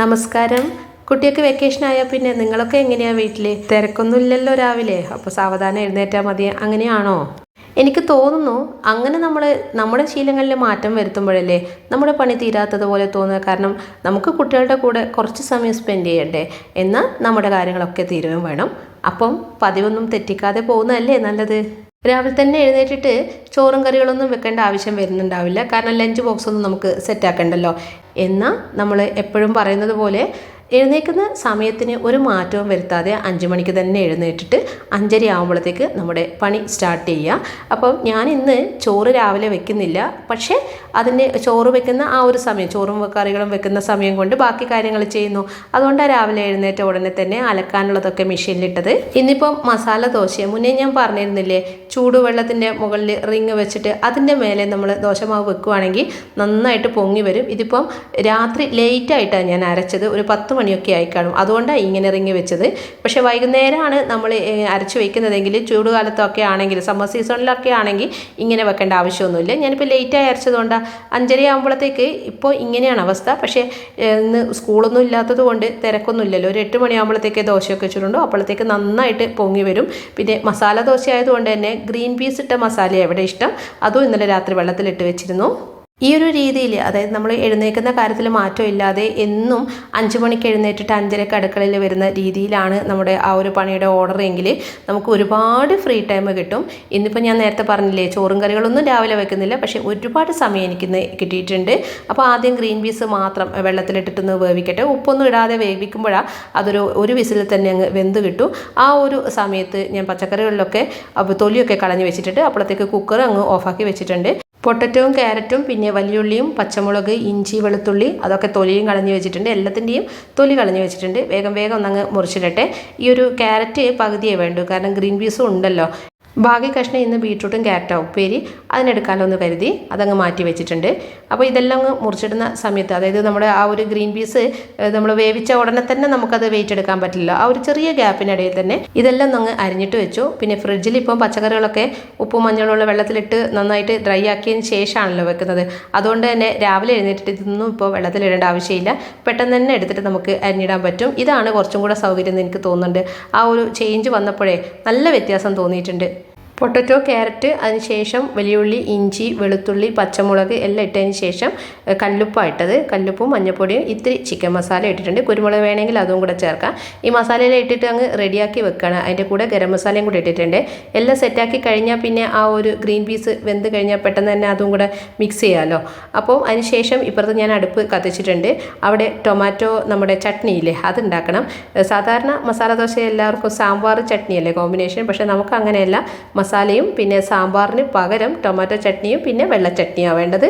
നമസ്കാരം. കുട്ടിയൊക്കെ വെക്കേഷൻ ആയാൽ പിന്നെ നിങ്ങളൊക്കെ എങ്ങനെയാ വീട്ടിൽ തിരക്കൊന്നും ഇല്ലല്ലോ രാവിലെ. അപ്പോൾ സാവധാനം എഴുന്നേറ്റാൽ മതി. അങ്ങനെയാണോ? എനിക്ക് തോന്നുന്നു അങ്ങനെ നമ്മൾ നമ്മുടെ ശീലങ്ങളിൽ മാറ്റം വരുത്തുമ്പോഴല്ലേ നമ്മുടെ പണി തീരാത്തതുപോലെ തോന്നുക. കാരണം നമുക്ക് കുട്ടികളുടെ കൂടെ കുറച്ച് സമയം സ്പെൻഡ് ചെയ്യണ്ടേ? എന്നാൽ നമ്മുടെ കാര്യങ്ങളൊക്കെ തീരുകയും വേണം. അപ്പം പതിവൊന്നും തെറ്റിക്കാതെ പോകുന്നതല്ലേ നല്ലത്? രാവിലെ തന്നെ എഴുന്നേറ്റിട്ട് ചോറും കറികളൊന്നും വെക്കേണ്ട ആവശ്യം വരുന്നുണ്ടാവില്ല. കാരണം ലഞ്ച് ബോക്സ് ഒന്നും നമുക്ക് സെറ്റാക്കണ്ടല്ലോ എന്നാൽ നമ്മൾ എപ്പോഴും പറയുന്നത് പോലെ എഴുന്നേൽക്കുന്ന സമയത്തിന് ഒരു മാറ്റവും വരുത്താതെ അഞ്ച് മണിക്ക് തന്നെ എഴുന്നേറ്റിട്ട് അഞ്ചര ആകുമ്പോഴത്തേക്ക് നമ്മുടെ പണി സ്റ്റാർട്ട് ചെയ്യുക. അപ്പം ഞാൻ ഇന്ന് ചോറ് രാവിലെ വെക്കുന്നില്ല. പക്ഷേ അതിന്റെ ചോറ് വെക്കുന്ന ആ ഒരു സമയം ചോറും കറികളും വെക്കുന്ന സമയം കൊണ്ട് ബാക്കി കാര്യങ്ങൾ ചെയ്യുന്നു. അതുകൊണ്ട് രാവിലെ എഴുന്നേറ്റ ഉടനെ തന്നെ അലക്കാനുള്ളതൊക്കെ മെഷീനിലിട്ടത് ഇന്നിപ്പം മസാല ദോശ മുന്നേ ഞാൻ പറഞ്ഞിരുന്നില്ലേ ചൂടുവെള്ളത്തിന്റെ മുകളിൽ റിങ് വെച്ചിട്ട് അതിന്റെ മേലെ നമ്മൾ ദോശമാവ് വെക്കുവാണെങ്കിൽ നന്നായിട്ട് പൊങ്ങി വരും. ഇതിപ്പം രാത്രി ലേറ്റായിട്ടാണ് ഞാൻ അരച്ചത്. ഒരു പത്ത് മണിയൊക്കെ ആയി കാണും. അതുകൊണ്ടാണ് ഇങ്ങനെ റിങ് വെച്ചത്. പക്ഷേ വൈകുന്നേരമാണ് നമ്മൾ അരച്ച് വയ്ക്കുന്നതെങ്കിൽ ചൂടുകാലത്തൊക്കെ ആണെങ്കിൽ സമ്മർ സീസണിലൊക്കെ ആണെങ്കിൽ ഇങ്ങനെ വെക്കേണ്ട ആവശ്യമൊന്നുമില്ല. ഞാനിപ്പോൾ ലേറ്റായി അരച്ചതുകൊണ്ടാണ് അഞ്ചര ആകുമ്പോഴത്തേക്ക് ഇപ്പോൾ ഇങ്ങനെയാണ് അവസ്ഥ. പക്ഷേ ഇന്ന് സ്കൂളൊന്നും ഇല്ലാത്തത് കൊണ്ട് തിരക്കൊന്നും ഇല്ലല്ലോ ഒരു എട്ട് മണിയാകുമ്പോഴത്തേക്ക് ദോശയൊക്കെ വെച്ചിട്ടുണ്ടോ. അപ്പോഴത്തേക്ക് നന്നായിട്ട് പൊങ്ങി വരും. പിന്നെ മസാല ദോശ ആയതുകൊണ്ട് തന്നെ ഗ്രീൻ പീസ് ഇട്ട മസാല എവിടെ ഇഷ്ടം. അതും ഇന്നലെ രാത്രി വെള്ളത്തിലിട്ട് വെച്ചിരുന്നു. ഈ ഒരു രീതിയിൽ അതായത് നമ്മൾ എഴുന്നേൽക്കുന്ന കാര്യത്തിൽ മാറ്റമില്ലാതെ എന്നും അഞ്ച് മണിക്ക് എഴുന്നേറ്റിട്ട് അഞ്ചരക്ക് അടുക്കളയിൽ വരുന്ന രീതിയിലാണ് നമ്മുടെ ആ ഒരു പണിയുടെ ഓർഡർ എങ്കിൽ നമുക്ക് ഒരുപാട് ഫ്രീ ടൈം കിട്ടും. ഇന്നിപ്പോൾ ഞാൻ നേരത്തെ പറഞ്ഞില്ലേ ചോറും കറികളൊന്നും രാവിലെ വെക്കുന്നില്ല പക്ഷേ ഒരുപാട് സമയം എനിക്ക് കിട്ടിയിട്ടുണ്ട്. അപ്പോൾ ആദ്യം ഗ്രീൻ പീസ് മാത്രം വെള്ളത്തിലിട്ടിട്ടൊന്ന് വേവിക്കട്ടെ. ഉപ്പൊന്നും ഇടാതെ വേവിക്കുമ്പോഴാണ് അതൊരു ഒരു വിസിൽ തന്നെ അങ്ങ് വെന്ത് കിട്ടും. ആ ഒരു സമയത്ത് ഞാൻ പച്ചക്കറികളിലൊക്കെ തൊലിയൊക്കെ കളഞ്ഞ് വെച്ചിട്ടുണ്ട്. അപ്പോഴത്തേക്ക് കുക്കർ അങ്ങ് ഓഫാക്കി വെച്ചിട്ടുണ്ട്. പൊട്ടറ്റവും ക്യാരറ്റും പിന്നെ വലിയുള്ളിയും പച്ചമുളക് ഇഞ്ചി വെളുത്തുള്ളി അതൊക്കെ തൊലിയും കളഞ്ഞു വെച്ചിട്ടുണ്ട്. എല്ലാത്തിന്റെയും തൊലി കളഞ്ഞു വെച്ചിട്ടുണ്ട്. വേഗം വേഗം ഒന്നങ്ങ് മുറിച്ചിടട്ടെ. ഈ ഒരു ക്യാരറ്റ് പകുതിയേ വേണ്ടൂ. കാരണം ഗ്രീൻ പീസും ഉണ്ടല്ലോ. ബാക്കി കഷ്ണം ഇന്ന് ബീട്രൂട്ടും ക്യാരറ്റാണ് ഉപ്പേരി അതിനെടുക്കാമല്ലോ കരുതി അതങ്ങ് മാറ്റി വെച്ചിട്ടുണ്ട്. അപ്പോൾ ഇതെല്ലാം അങ്ങ് മുറിച്ചിടുന്ന സമയത്ത് അതായത് നമ്മുടെ ആ ഒരു ഗ്രീൻ പീസ് നമ്മൾ വേവിച്ച ഉടനെ തന്നെ നമുക്കത് വെയിറ്റ് എടുക്കാൻ പറ്റില്ല. ആ ഒരു ചെറിയ ഗ്യാപ്പിനിടയിൽ തന്നെ ഇതെല്ലാം അങ്ങ് അരിഞ്ഞിട്ട് വെച്ചു. പിന്നെ ഫ്രിഡ്ജിൽ ഇപ്പം പച്ചക്കറികളൊക്കെ ഉപ്പും മഞ്ഞളുള്ള വെള്ളത്തിലിട്ട് നന്നായിട്ട് ഡ്രൈ ആക്കിയതിന് ശേഷമാണല്ലോ വെക്കുന്നത്. അതുകൊണ്ട് തന്നെ രാവിലെ എഴുന്നേറ്റിട്ട് ഇതൊന്നും ഇപ്പോൾ വെള്ളത്തിലിടേണ്ട ആവശ്യമില്ല. പെട്ടെന്ന് തന്നെ എടുത്തിട്ട് നമുക്ക് അരിഞ്ഞിടാൻ പറ്റും. ഇതാണ് കുറച്ചും കൂടെ സൗകര്യം എന്ന് എനിക്ക് തോന്നുന്നുണ്ട്. ആ ഒരു ചേഞ്ച് വന്നപ്പോഴേ നല്ല വ്യത്യാസം തോന്നിയിട്ടുണ്ട്. പൊട്ടറ്റോ ക്യാരറ്റ് അതിനുശേഷം വലിയുള്ളി ഇഞ്ചി വെളുത്തുള്ളി പച്ചമുളക് എല്ലാം ഇട്ടതിന് ശേഷം കല്ലുപ്പായിട്ടത് കല്ലുപ്പും മഞ്ഞപ്പൊടിയും ഇത്തിരി ചിക്കൻ മസാല ഇട്ടിട്ടുണ്ട്. കുരുമുളക് വേണമെങ്കിൽ അതും കൂടെ ചേർക്കാം. ഈ മസാലയെല്ലാം ഇട്ടിട്ട് അങ്ങ് റെഡിയാക്കി വെക്കണം. അതിന്റെ കൂടെ ഗരം മസാലയും കൂടെ ഇട്ടിട്ടുണ്ട്. എല്ലാം സെറ്റാക്കി കഴിഞ്ഞാൽ പിന്നെ ആ ഒരു ഗ്രീൻ പീസ് വെന്ത് കഴിഞ്ഞാൽ പെട്ടെന്ന് തന്നെ അതും കൂടെ മിക്സ് ചെയ്യാമല്ലോ അപ്പോൾ അതിനുശേഷം ഇപ്പുറത്ത് ഞാൻ അടുപ്പ് കത്തിച്ചിട്ടുണ്ട്. അവിടെ ടൊമാറ്റോ നമ്മുടെ ചട്നിയില്ലേ അതുണ്ടാക്കണം സാധാരണ മസാല ദോശ എല്ലാവർക്കും സാമ്പാർ ചട്നിയല്ലേ കോമ്പിനേഷൻ? പക്ഷേ നമുക്ക് അങ്ങനെയല്ല. മസാലയും പിന്നെ സാമ്പാറിന് പകരം ടൊമാറ്റോ ചട്നിയും പിന്നെ വെള്ള ചട്നിയാണ് വേണ്ടത്.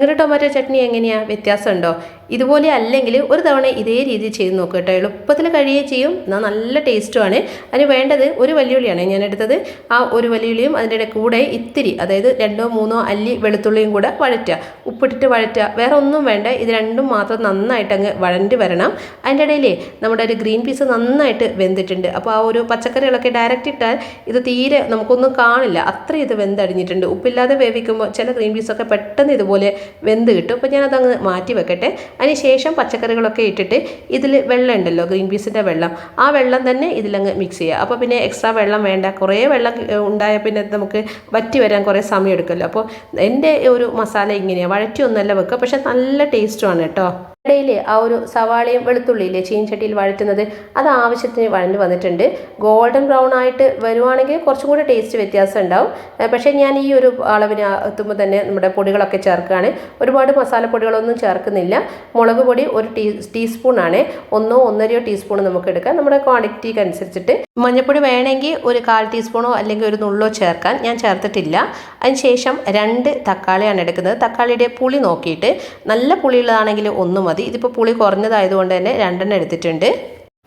നിങ്ങളുടെ ടൊമാറ്റോ ചട്നി എങ്ങനെയാണ് വ്യത്യാസമുണ്ടോ? ഇതുപോലെ അല്ലെങ്കിൽ ഒരു തവണ ഇതേ രീതിയിൽ ചെയ്ത് നോക്കുക കേട്ടോ എളുപ്പത്തിൽ കഴിയുകയും ചെയ്യും. എന്നാൽ നല്ല ടേസ്റ്റുമാണ് അതിന് വേണ്ടത് ഒരു വലിയുള്ളിയാണ് ഞാൻ എടുത്തത്. ആ ഒരു വലിയുള്ളിയും അതിന്റെ കൂടെ ഇത്തിരി അതായത് രണ്ടോ മൂന്നോ അല്ലി വെളുത്തുള്ളിയും കൂടെ വഴറ്റുക. ഉപ്പിട്ടിട്ട് വഴറ്റുക. വേറെ ഒന്നും വേണ്ട. ഇത് രണ്ടും മാത്രം നന്നായിട്ട് അങ്ങ് വഴണ്ട് വരണം. അതിന്റെ ഇടയിലേ നമ്മുടെ ഒരു ഗ്രീൻ പീസ് നന്നായിട്ട് വെന്തിട്ടുണ്ട്. അപ്പോൾ ആ ഒരു പച്ചക്കറികളൊക്കെ ഡയറക്റ്റ് ഇട്ടാൽ ഇത് തീരെ നമുക്കൊന്നും കാണില്ല. അത്ര ഇത് വെന്തടിഞ്ഞിട്ടുണ്ട്. ഉപ്പില്ലാതെ വേവിക്കുമ്പോൾ ചില ഗ്രീൻ പീസൊക്കെ പെട്ടെന്ന് ഇതുപോലെ വെന്ത് കിട്ടും. അപ്പോൾ ഞാനതങ്ങ് മാറ്റി വെക്കട്ടെ. അതിന് ശേഷം പച്ചക്കറികളൊക്കെ ഇട്ടിട്ട് ഇതിൽ വെള്ളം ഉണ്ടല്ലോ ഗ്രീൻ പീസിന്റെ വെള്ളം. ആ വെള്ളം തന്നെ ഇതിലങ്ങ് മിക്സ് ചെയ്യുക. അപ്പോൾ പിന്നെ എക്സ്ട്രാ വെള്ളം വേണ്ട. കുറേ വെള്ളം ഉണ്ടായ ഉണ്ടായാൽ പിന്നെ നമുക്ക് വറ്റി വരാൻ കുറേ സമയം എടുക്കുമല്ലോ അപ്പോൾ എന്റെ ഒരു മസാല ഇങ്ങനെയാണ് വഴറ്റി ഒന്നല്ല വെക്കുക. പക്ഷേ നല്ല ടേസ്റ്റുമാണ് കേട്ടോ. ഇടയിൽ ആ ഒരു സവാളയും വെളുത്തുള്ളിയില്ലേ ചീൻചട്ടിയിൽ വഴറ്റുന്നത് അത് ആവശ്യത്തിന് വഴഞ്ഞു വന്നിട്ടുണ്ട്. ഗോൾഡൻ ബ്രൗൺ ആയിട്ട് വരുവാണെങ്കിൽ കുറച്ചും കൂടി ടേസ്റ്റ് വ്യത്യാസം ഉണ്ടാവും. പക്ഷേ ഞാൻ ഈ ഒരു അളവിന് എത്തുമ്പോൾ തന്നെ നമ്മുടെ പൊടികളൊക്കെ ചേർക്കുകയാണ്. ഒരുപാട് മസാലപ്പൊടികളൊന്നും ചേർക്കുന്നില്ല. മുളക് പൊടി ഒരു ടീ ടീസ്പൂണാണ് ഒന്നോ ഒന്നരയോ ടീസ്പൂൺ നമുക്ക് എടുക്കാം. നമ്മുടെ ക്വാണ്ടിറ്റിക്ക് അനുസരിച്ചിട്ട് മഞ്ഞൾപ്പൊടി വേണമെങ്കിൽ ഒരു കാൽ ടീസ്പൂണോ അല്ലെങ്കിൽ ഒരു നുള്ളോ ചേർക്കാൻ ഞാൻ ചേർത്തിട്ടില്ല. അതിനുശേഷം രണ്ട് തക്കാളിയാണ് എടുക്കുന്നത്. തക്കാളിയുടെ പുളി നോക്കിയിട്ട് നല്ല പുളിയുള്ളതാണെങ്കിൽ ഒന്ന് മതി. ഇതിപ്പോൾ പുളി കുറഞ്ഞതായതുകൊണ്ട് തന്നെ രണ്ടെണ്ണം എടുത്തിട്ടുണ്ട്.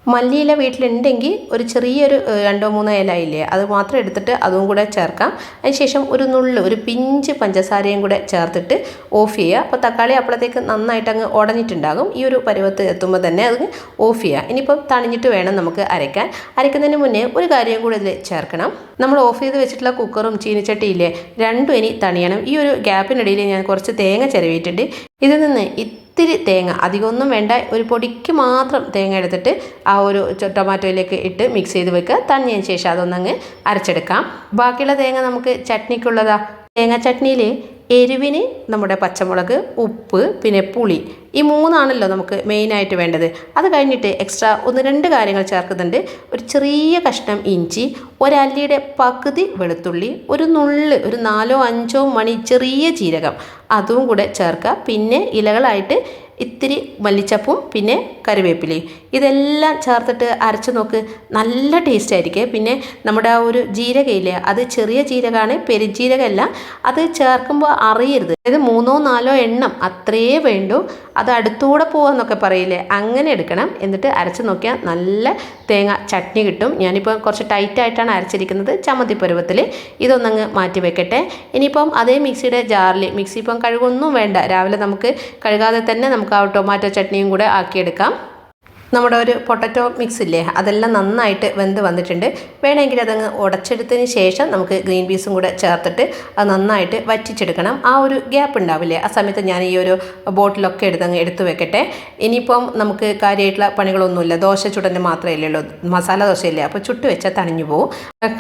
മല്ലിയില വീട്ടിലുണ്ടെങ്കിൽ ഒരു ചെറിയൊരു രണ്ടോ മൂന്നോ ഇല ഇല്ലേ അത് മാത്രം എടുത്തിട്ട് അതും കൂടെ ചേർക്കാം. അതിനുശേഷം ഒരു നുള്ള് ഒരു പിഞ്ച് പഞ്ചസാരയും കൂടെ ചേർത്തിട്ട് ഓഫ് ചെയ്യുക. അപ്പോൾ തക്കാളി അപ്പോഴത്തേക്ക് നന്നായിട്ട് അങ്ങ് ഉടഞ്ഞിട്ടുണ്ടാകും. ഈ ഒരു പരുവത്ത് എത്തുമ്പോൾ തന്നെ അത് ഓഫ് ചെയ്യുക. ഇനിയിപ്പം തണിഞ്ഞിട്ട് വേണം നമുക്ക് അരയ്ക്കാൻ. അരയ്ക്കുന്നതിന് മുന്നേ ഒരു കാര്യം കൂടെ ഇതിൽ ചേർക്കണം. നമ്മൾ ഓഫ് ചെയ്ത് വെച്ചിട്ടുള്ള കുക്കറും ചീനിച്ചട്ടിയില്ലേ രണ്ടും ഇനി തണിയണം. ഈ ഒരു ഗ്യാപ്പിനിടയിൽ ഞാൻ കുറച്ച് തേങ്ങ ചിരവിയിട്ടുണ്ട്. ഇതിൽ നിന്ന് ഇത്തിരി തേങ്ങ അധികമൊന്നും വേണ്ട ഒരു പൊടിക്ക് മാത്രം തേങ്ങ എടുത്തിട്ട് ആ ഒരു ടൊമാറ്റോയിലേക്ക് ഇട്ട് മിക്സ് ചെയ്ത് വെക്കുക. തണിഞ്ഞതിന് ശേഷം അതൊന്നങ്ങ് അരച്ചെടുക്കാം. ബാക്കിയുള്ള തേങ്ങ നമുക്ക് ചട്നിക്കുള്ളതാ. തേങ്ങ ചട്നിയിൽ എരിവിന് നമ്മുടെ പച്ചമുളക് ഉപ്പ് പിന്നെ പുളി ഈ മൂന്നാണല്ലോ നമുക്ക് മെയിനായിട്ട് വേണ്ടത്. അത് കഴിഞ്ഞിട്ട് എക്സ്ട്രാ ഒന്ന് രണ്ട് കാര്യങ്ങൾ ചേർക്കുന്നുണ്ട്. ഒരു ചെറിയ കഷ്ണം ഇഞ്ചി ഒരല്ലിയുടെ പകുതി വെളുത്തുള്ളി ഒരു നുള്ള് ഒരു നാലോ അഞ്ചോ മണി ചെറിയ ജീരകം. അതും കൂടെ ചേർക്കുക. പിന്നെ ഇലകളായിട്ട് ഇത്തിരി മല്ലിച്ചപ്പും പിന്നെ കറിവേപ്പിലയും. ഇതെല്ലാം ചേർത്തിട്ട് അരച്ച് നോക്ക് നല്ല ടേസ്റ്റ് ആയിരിക്കും. പിന്നെ നമ്മുടെ ആ ഒരു ജീരകയില്ലേ അത് ചെറിയ ജീരകമാണ് പെരുജീരകമല്ല അത് ചേർക്കുമ്പോൾ അറിയരുത്. അതായത് മൂന്നോ നാലോ എണ്ണം അത്രയേ വേണ്ടൂ. അത് അടുത്തൂടെ പോവാന്നൊക്കെ പറയില്ലേ അങ്ങനെ എടുക്കണം. എന്നിട്ട് അരച്ച് നോക്കിയാൽ നല്ല തേങ്ങ ചട്നി കിട്ടും. ഞാനിപ്പോൾ കുറച്ച് ടൈറ്റായിട്ടാണ് അരച്ചിരിക്കുന്നത് ചമ്മന്തി പരുവത്തിൽ ഇതൊന്നങ്ങ് മാറ്റി വെക്കട്ടെ. ഇനിയിപ്പം അതേ മിക്സിയുടെ ജാറിൽ മിക്സി ഇപ്പം കഴുകൊന്നും വേണ്ട. രാവിലെ നമുക്ക് കഴുകാതെ തന്നെ നമുക്ക് ആ ടൊമാറ്റോ ചട്നിയും കൂടെ ആക്കിയെടുക്കാം. നമ്മുടെ ഒരു പൊട്ടറ്റോ മിക്സ് ഇല്ലേ? അതെല്ലാം നന്നായിട്ട് വെന്ത് വന്നിട്ടുണ്ട്. വേണമെങ്കിൽ അതങ്ങ് ഉടച്ചെടുത്തതിന് ശേഷം നമുക്ക് ഗ്രീൻ പീസും കൂടെ ചേർത്തിട്ട് അത് നന്നായിട്ട് വറ്റിച്ചെടുക്കണം. ആ ഒരു ഗ്യാപ്പ് ഉണ്ടാവില്ലേ? ആ സമയത്ത് ഞാൻ ഈ ഒരു ബോട്ടിലൊക്കെ എടുത്തങ്ങ് എടുത്തു വെക്കട്ടെ. ഇനിയിപ്പം നമുക്ക് കാര്യമായിട്ടുള്ള പണികളൊന്നുമില്ല. ദോശ ചുടന് മാത്രമേ ഉള്ളൂ മസാല ദോശയില്ലേ? അപ്പോൾ ചുട്ട് വെച്ചാൽ തണിഞ്ഞു പോകും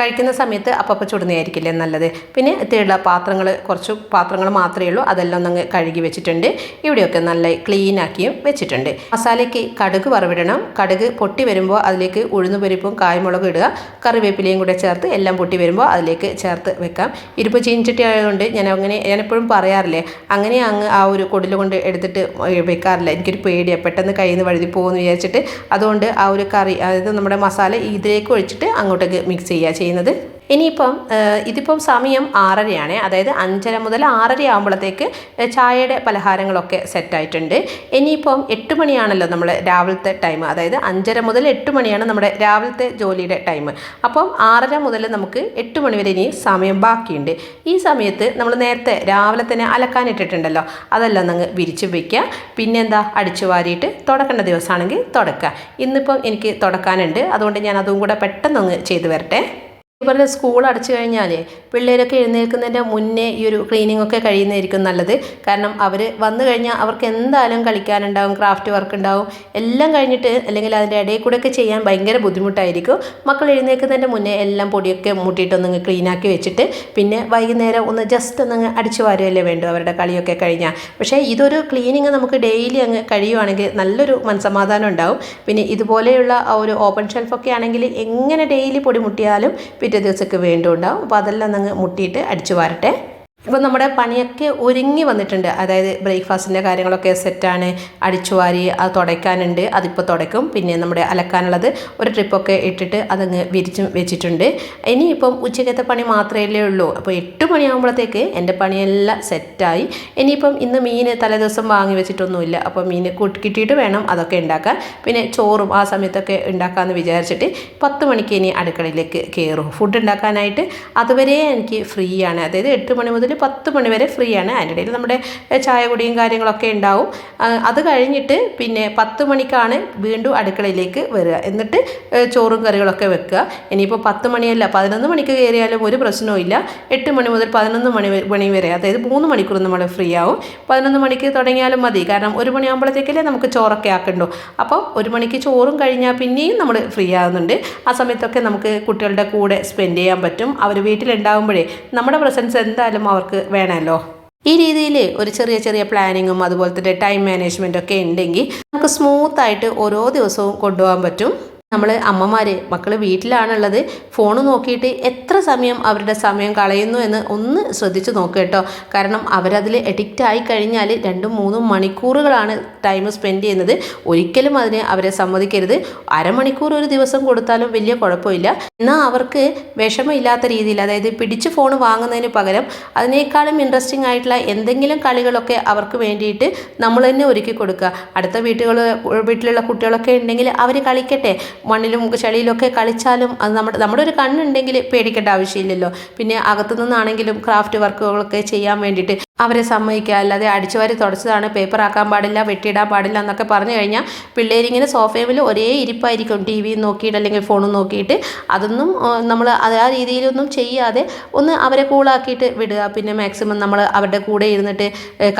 കഴിക്കുന്ന സമയത്ത് അപ്പം ചുടുന്നതായിരിക്കില്ലേ നല്ലത്? പിന്നെ ഇത്തിരിയുള്ള പാത്രങ്ങൾ കുറച്ച് പാത്രങ്ങൾ മാത്രമേ ഉള്ളൂ. അതെല്ലാം ഒന്നങ്ങ് കഴുകി വെച്ചിട്ടുണ്ട്. ഇവിടെയൊക്കെ നല്ല ക്ലീനാക്കിയും വെച്ചിട്ടുണ്ട്. മസാലയ്ക്ക് കടുക് വറവിടണം കടുക് പൊട്ടി വരുമ്പോൾ അതിലേക്ക് ഉഴുന്നുപരിപ്പും കായ്മുളകും ഇടുക. കറിവേപ്പിലയും കൂടെ ചേർത്ത് എല്ലാം പൊട്ടി വരുമ്പോൾ അതിലേക്ക് ചേർത്ത് വെക്കാം. ഇരുപ്പ് ചീനിച്ചട്ടി ആയതുകൊണ്ട് ഞാൻ അങ്ങനെ ഞാൻ എപ്പോഴും പറയാറില്ലേ അങ്ങനെ അങ്ങ് ആ ഒരു കൊടിൽ കൊണ്ട് എടുത്തിട്ട് വെക്കാറില്ല. എനിക്കൊരു പേടിയാണ് പെട്ടെന്ന് കയ്യിൽ നിന്ന് വഴുതി പോകുമെന്ന് വിചാരിച്ചിട്ട്. അതുകൊണ്ട് ആ ഒരു കറി അതായത് നമ്മുടെ മസാല ഇതിലേക്ക് ഒഴിച്ചിട്ട് അങ്ങോട്ടേക്ക് മിക്സ് ചെയ്യുക ചെയ്യുന്നത്. ഇനിയിപ്പം ഇതിപ്പം സമയം ആറരയാണ്. അതായത് അഞ്ചര മുതൽ ആറര ആകുമ്പോഴത്തേക്ക് ചായയുടെ പലഹാരങ്ങളൊക്കെ സെറ്റായിട്ടുണ്ട് ഇനിയിപ്പം എട്ട് മണിയാണല്ലോ നമ്മൾ രാവിലത്തെ ടൈം അതായത് അഞ്ചര മുതൽ എട്ട് മണിയാണ് നമ്മുടെ രാവിലത്തെ ജോലിയുടെ ടൈം അപ്പം ആറര മുതൽ നമുക്ക് എട്ട് മണി വരെ ഇനി സമയം ബാക്കിയുണ്ട്. ഈ സമയത്ത് നമ്മൾ നേരത്തെ രാവിലെ തന്നെ അലക്കാനിട്ടിട്ടുണ്ടല്ലോ അതെല്ലാം അങ്ങ് വിരിച്ചു വയ്ക്കുക പിന്നെന്താ അടിച്ചു വാരിയിട്ട് തുടക്കേണ്ട ദിവസമാണെങ്കിൽ തുടക്കുക. ഇന്നിപ്പം എനിക്ക് തുടക്കാനുണ്ട്. അതുകൊണ്ട് ഞാൻ അതും കൂടെ പെട്ടെന്ന് അങ്ങ് ചെയ്തു വരട്ടെ. ഇവരുടെ സ്കൂൾ അടച്ചു കഴിഞ്ഞാൽ പിള്ളേരൊക്കെ എഴുന്നേൽക്കുന്നതിന്റെ മുന്നേ ഈ ഒരു ക്ലീനിങ് ഒക്കെ കഴിയുന്നതായിരിക്കും നല്ലത്. കാരണം അവർ വന്നു കഴിഞ്ഞാൽ അവർക്ക് എന്തായാലും കളിക്കാനുണ്ടാവും ക്രാഫ്റ്റ് വർക്ക് ഉണ്ടാവും. എല്ലാം കഴിഞ്ഞിട്ട് അല്ലെങ്കിൽ അതിന്റെ ഇടയിൽ കൂടെ ഒക്കെ ചെയ്യാൻ ഭയങ്കര ബുദ്ധിമുട്ടായിരിക്കും. മക്കൾ എഴുന്നേൽക്കുന്നതിന്റെ മുന്നേ എല്ലാം പൊടിയൊക്കെ മുട്ടിയിട്ടൊന്നു ക്ലീനാക്കി വെച്ചിട്ട് പിന്നെ വൈകുന്നേരം ഒന്ന് ജസ്റ്റ് ഒന്ന് അടിച്ചു വാരുകയല്ലേ വേണ്ടു അവരുടെ കളിയൊക്കെ കഴിഞ്ഞാൽ. പക്ഷേ ഇതൊരു ക്ലീനിങ് നമുക്ക് ഡെയിലി അങ്ങ് കഴിയുവാണെങ്കിൽ നല്ലൊരു മനസമാധാനം ഉണ്ടാവും. പിന്നെ ഇതുപോലെയുള്ള ഒരു ഓപ്പൺ ഷെൽഫൊക്കെ ആണെങ്കിൽ എങ്ങനെ ഡെയിലി പൊടി മുട്ടിയാലും പിറ്റേ ദിവസമൊക്കെ വീണ്ടും ഉണ്ടാവും. അപ്പോൾ അതെല്ലാം അങ്ങ് മുട്ടിയിട്ട് അടിച്ചു വാരട്ടെ. ഇപ്പോൾ നമ്മുടെ പണിയൊക്കെ ഒരുങ്ങി വന്നിട്ടുണ്ട്. അതായത് ബ്രേക്ക്ഫാസ്റ്റിന്റെ കാര്യങ്ങളൊക്കെ സെറ്റാണ് അടിച്ചു വാരി അത് തുടയ്ക്കാനുണ്ട്. അതിപ്പോൾ തുടയ്ക്കും. പിന്നെ നമ്മുടെ അലക്കാനുള്ളത് ഒരു ട്രിപ്പൊക്കെ ഇട്ടിട്ട് അതങ്ങ് വിരിച്ചും വെച്ചിട്ടുണ്ട്. ഇനിയിപ്പം ഉച്ചക്കത്തെ പണി മാത്രമേ ഉള്ളൂ. അപ്പോൾ എട്ട് മണിയാകുമ്പോഴത്തേക്ക് എന്റെ പണിയെല്ലാം സെറ്റായി. ഇനിയിപ്പം ഇന്ന് മീൻ തലേദിവസം വാങ്ങി വെച്ചിട്ടൊന്നുമില്ല. അപ്പോൾ മീൻ കൂട്ടി കിട്ടിയിട്ട് വേണം അതൊക്കെ ഉണ്ടാക്കാൻ. പിന്നെ ചോറും ആ സമയത്തൊക്കെ ഉണ്ടാക്കാമെന്ന് വിചാരിച്ചിട്ട് പത്ത് മണിക്ക് ഇനി അടുക്കളയിലേക്ക് കയറും. ഫുഡ് ഉണ്ടാക്കാനായിട്ട് അതുവരെ എനിക്ക് ഫ്രീ ആണ്. അതായത് എട്ട് മണി മുതൽ പത്ത് മണിവരെ ഫ്രീ ആണ്. അതിന്റെ ഇടയിൽ നമ്മുടെ ചായ കുടിയും കാര്യങ്ങളൊക്കെ ഉണ്ടാവും. അത് കഴിഞ്ഞിട്ട് പിന്നെ പത്ത് മണിക്കാണ് വീണ്ടും അടുക്കളയിലേക്ക് വരിക. എന്നിട്ട് ചോറും കറികളൊക്കെ വെക്കുക. ഇനിയിപ്പോൾ പത്ത് മണിയല്ല പതിനൊന്ന് മണിക്ക് കയറിയാലും ഒരു പ്രശ്നവും ഇല്ല എട്ട് മണി മുതൽ പതിനൊന്ന് മണി മണി വരെ അതായത് മൂന്ന് മണിക്കൂർ നമ്മൾ ഫ്രീ ആവും. പതിനൊന്ന് മണിക്ക് തുടങ്ങിയാലും മതി. കാരണം ഒരു മണിയാകുമ്പോഴത്തേക്കല്ലേ നമുക്ക് ചോറൊക്കെ ആക്കണ്ടോ. അപ്പോൾ ഒരു മണിക്ക് ചോറും കഴിഞ്ഞാൽ പിന്നെയും നമ്മൾ ഫ്രീ ആകുന്നുണ്ട് ആ സമയത്തൊക്കെ നമുക്ക് കുട്ടികളുടെ കൂടെ സ്പെൻഡ് ചെയ്യാൻ പറ്റും. അവർ വീട്ടിലുണ്ടാകുമ്പോഴേ നമ്മുടെ പ്രസൻസ് എന്തായാലും അവർക്ക് വേണമല്ലോ. ഈ രീതിയിൽ ഒരു ചെറിയ ചെറിയ പ്ലാനിങ്ങും അതുപോലെ തന്നെ ടൈം മാനേജ്മെന്റൊക്കെ ഉണ്ടെങ്കിൽ നമുക്ക് സ്മൂത്തായിട്ട് ഓരോ ദിവസവും കൊണ്ടുപോകാൻ പറ്റും. നമ്മൾ അമ്മമാർ മക്കൾ വീട്ടിലാണുള്ളത് ഫോൺ നോക്കിയിട്ട് എത്ര സമയം അവരുടെ സമയം കളയുന്നു എന്ന് ഒന്ന് ശ്രദ്ധിച്ച് നോക്കുക കേട്ടോ. കാരണം അവരതിൽ എഡിക്റ്റ് ആയി കഴിഞ്ഞാൽ രണ്ടും മൂന്നും മണിക്കൂറുകളാണ് ടൈം സ്പെൻഡ് ചെയ്യുന്നത്. ഒരിക്കലും അതിന് അവരെ സമ്മതിക്കരുത്. അരമണിക്കൂർ ഒരു ദിവസം കൊടുത്താലും വലിയ കുഴപ്പമില്ല. എന്നാൽ അവർക്ക് വിഷമമില്ലാത്ത രീതിയിൽ അതായത് പിടിച്ച് ഫോൺ വാങ്ങുന്നതിന് പകരം അതിനേക്കാളും ഇൻട്രസ്റ്റിംഗ് ആയിട്ടുള്ള എന്തെങ്കിലും കളികളൊക്കെ അവർക്ക് വേണ്ടിയിട്ട് നമ്മൾ തന്നെ ഒരുക്കി കൊടുക്കുക. അടുത്ത വീട്ടുകൾ വീട്ടിലുള്ള കുട്ടികളൊക്കെ ഉണ്ടെങ്കിൽ അവർ കളിക്കട്ടെ. മണ്ണിലും ചെളിയിലൊക്കെ കളിച്ചാലും അത് നമ്മുടെ നമ്മുടെ ഒരു കണ്ണുണ്ടെങ്കിൽ പേടിക്കേണ്ട ആവശ്യമില്ലല്ലോ. പിന്നെ അകത്തു നിന്നാണെങ്കിലും ക്രാഫ്റ്റ് വർക്കുകളൊക്കെ ചെയ്യാൻ വേണ്ടിയിട്ട് അവരെ സമ്മതിക്കുക. അല്ലാതെ അടിച്ചു വാരി തുടച്ചതാണ്. പേപ്പർ ആക്കാൻ പാടില്ല വെട്ടിയിടാൻ പാടില്ല എന്നൊക്കെ പറഞ്ഞു കഴിഞ്ഞാൽ പിള്ളേരിങ്ങനെ സോഫയിൽ ഒരേ ഇരിപ്പായിരിക്കും. ടി വി നോക്കിയിട്ട് അല്ലെങ്കിൽ ഫോണും നോക്കിയിട്ട് അതൊന്നും നമ്മൾ ആ രീതിയിലൊന്നും ചെയ്യാതെ ഒന്ന് അവരെ കൂളാക്കിയിട്ട് വിടുക. പിന്നെ മാക്സിമം നമ്മൾ അവരുടെ കൂടെ ഇരുന്നിട്ട്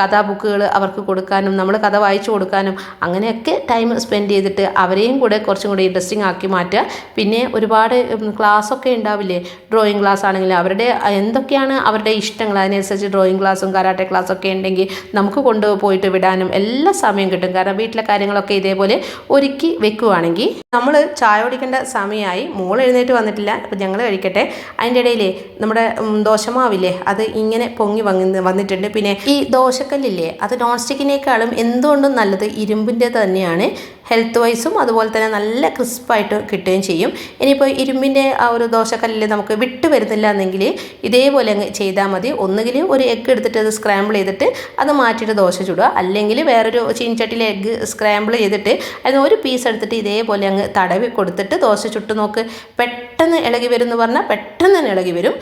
കഥാബുക്കുകൾ കഥാ ബുക്കുകൾ അവർക്ക് കൊടുക്കാനും നമ്മൾ കഥ വായിച്ചു കൊടുക്കാനും അങ്ങനെയൊക്കെ ടൈം സ്പെൻഡ് ചെയ്തിട്ട് അവരെയും കൂടെ കുറച്ചും കൂടി ഇൻട്രസ്റ്റിംഗ് ആക്കി മാറ്റുക. പിന്നെ ഒരുപാട് ക്ലാസ്സൊക്കെ ഉണ്ടാവില്ലേ? ഡ്രോയിങ് ക്ലാസ് ആണെങ്കിലും അവരുടെ എന്തൊക്കെയാണ് അവരുടെ ഇഷ്ടങ്ങൾ? അതിനനുസരിച്ച് ഡ്രോയിങ് ക്ലാസ്സും കരാട്ടെ ക്ലാസ്സൊക്കെ ഉണ്ടെങ്കിൽ നമുക്ക് കൊണ്ടുപോയിട്ട് വിടാനും എല്ലാ സമയം കിട്ടും. കാരണം വീട്ടിലെ കാര്യങ്ങളൊക്കെ ഇതേപോലെ ഒരുക്കി വെക്കുവാണെങ്കിൽ നമ്മൾ ചായ കുടിക്കേണ്ട സമയമായി. മോൾ എഴുന്നേറ്റ് വന്നിട്ടില്ല. അപ്പം ഞങ്ങൾ കഴിക്കട്ടെ. അതിന്റെ ഇടയിലേ നമ്മുടെ ദോശമാവില്ലേ? അത് ഇങ്ങനെ പൊങ്ങി വന്ന് വന്നിട്ടുണ്ട്. പിന്നെ ഈ ദോശക്കല്ലില്ലേ? അത് നോൺ സ്റ്റിക്കിനേക്കാളും എന്തുകൊണ്ടും നല്ലത് ഇരുമ്പിന്റെ തന്നെയാണ്. ഹെൽത്ത് വൈസും അതുപോലെ തന്നെ നല്ല ക്രിസ്പായിട്ട് കിട്ടുകയും ചെയ്യും. ഇനിയിപ്പോൾ ഇരുമ്പിന്റെ ആ ഒരു ദോശക്കല്ലിൽ നമുക്ക് വിട്ട് വരുന്നില്ല എന്നെങ്കിൽ ഇതേപോലെ അങ്ങ് ചെയ്താൽ മതി. ഒന്നുകിൽ ഒരു എഗ്ഗ് എടുത്തിട്ട് അത് സ്ക്രാമ്പിൾ ചെയ്തിട്ട് അത് മാറ്റിയിട്ട് ദോശ ചുടുക. അല്ലെങ്കിൽ വേറൊരു ചീൻചട്ടിയിൽ എഗ്ഗ് സ്ക്രാമ്പിൾ ചെയ്തിട്ട് അതിന് ഒരു പീസ് എടുത്തിട്ട് ഇതേപോലെ അങ്ങ് തടവി കൊടുത്തിട്ട് ദോശ ചുട്ട് നോക്ക്. പെട്ടെന്ന് ഇളകി വരും എന്ന് പറഞ്ഞാൽ പെട്ടെന്ന് തന്നെ ഇളകി വരും.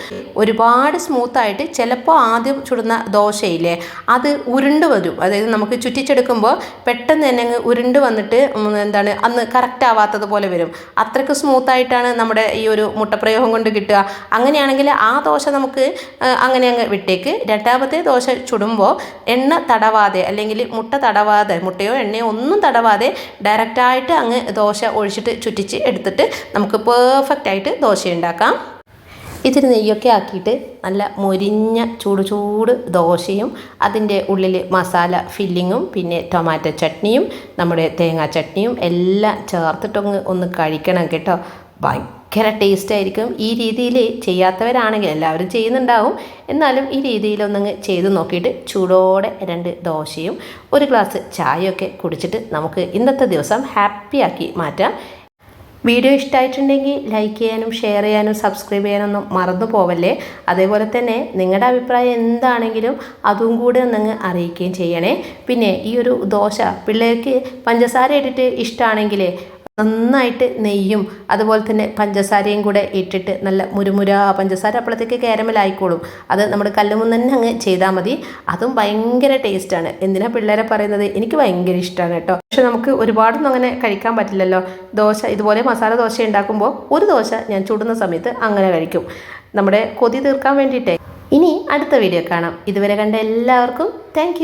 ഒരുപാട് സ്മൂത്തായിട്ട് ചിലപ്പോൾ ആദ്യം ചുടുന്ന ദോശയില്ലേ അത് ഉരുണ്ട് വരും. അതായത് നമുക്ക് ചുറ്റിച്ചെടുക്കുമ്പോൾ പെട്ടെന്ന് തന്നെ അങ്ങ് ഉരുണ്ട് വന്നിട്ട് എന്താണ് അന്ന് കറക്റ്റ് ആവാത്തത് പോലെ വരും. അത്രയ്ക്ക് സ്മൂത്തായിട്ടാണ് നമ്മുടെ ഈ ഒരു മുട്ടപ്രയോഗം കൊണ്ട് കിട്ടുക. അങ്ങനെയാണെങ്കിൽ ആ ദോശ നമുക്ക് അങ്ങനെ അങ്ങ് വിട്ടേക്ക്. രണ്ടാമത്തെ ദോശ ചുടുമ്പോൾ എണ്ണ തടവാതെ അല്ലെങ്കിൽ മുട്ട തടവാതെ മുട്ടയോ എണ്ണയോ ഒന്നും തടവാതെ ഡയറക്റ്റായിട്ട് അങ്ങ് ദോശ ഒഴിച്ചിട്ട് ചുറ്റിച്ച് എടുത്തിട്ട് നമുക്ക് പെർഫെക്റ്റ് ആയിട്ട് ദോശ ഉണ്ടാക്കാം ഇതിന് നെയ്യൊക്കെ ആക്കിയിട്ട് നല്ല മൊരിഞ്ഞ ചൂട് ചൂട് ദോശയും അതിന്റെ ഉള്ളിൽ മസാല ഫില്ലിങ്ങും പിന്നെ ടൊമാറ്റോ ചട്നിയും നമ്മുടെ തേങ്ങാ ചട്നിയും എല്ലാം ചേർത്തിട്ടൊന്ന് ഒന്ന് കഴിക്കണം കേട്ടോ. ഭയങ്കര ടേസ്റ്റ് ആയിരിക്കും. ഈ രീതിയിൽ ചെയ്യാത്തവരാണെങ്കിൽ എല്ലാവരും ചെയ്യുന്നുണ്ടാവും. എന്നാലും ഈ രീതിയിലൊന്നങ്ങ് ചെയ്ത് നോക്കിയിട്ട് ചൂടോടെ രണ്ട് ദോശയും ഒരു ഗ്ലാസ് ചായയൊക്കെ കുടിച്ചിട്ട് നമുക്ക് ഇന്നത്തെ ദിവസം ഹാപ്പിയാക്കി മാറ്റാം. വീഡിയോ ഇഷ്ടമായിട്ടുണ്ടെങ്കിൽ ലൈക്ക് ചെയ്യാനും ഷെയർ ചെയ്യാനും സബ്സ്ക്രൈബ് ചെയ്യാനൊന്നും മറന്നു പോവല്ലേ? അതേപോലെ തന്നെ നിങ്ങളുടെ അഭിപ്രായം എന്താണെങ്കിലും അതും കൂടെ നിങ്ങൾ അറിയിക്കുകയും ചെയ്യണേ. പിന്നെ ഈ ഒരു ദോശ പിള്ളേർക്ക് പഞ്ചസാര ഇട്ടിട്ട് ഇഷ്ടമാണെങ്കിൽ നന്നായിട്ട് നെയ്യും അതുപോലെ തന്നെ പഞ്ചസാരയും കൂടെ ഇട്ടിട്ട് നല്ല മുരുമുര പഞ്ചസാര അപ്പോഴത്തേക്ക് കാരമലായിക്കോളും. അത് നമ്മൾ കല്ലുമുന്ന് തന്നെ അങ്ങ് ചെയ്താൽ മതി. അതും ഭയങ്കര ടേസ്റ്റാണ്. എന്തിനാ പിള്ളേരെ പറയുന്നത്? എനിക്ക് ഭയങ്കര ഇഷ്ടമാണ് കേട്ടോ. പക്ഷെ നമുക്ക് ഒരുപാടൊന്നും അങ്ങനെ കഴിക്കാൻ പറ്റില്ലല്ലോ. ദോശ ഇതുപോലെ മസാല ദോശ ഉണ്ടാക്കുമ്പോൾ ഒരു ദോശ ഞാൻ ചുടുന്ന സമയത്ത് അങ്ങനെ കഴിക്കും. നമ്മുടെ കൊതി തീർക്കാൻ വേണ്ടിയിട്ടേ. ഇനി അടുത്ത വീഡിയോ കാണാം. ഇതുവരെ കണ്ട എല്ലാവർക്കും താങ്ക്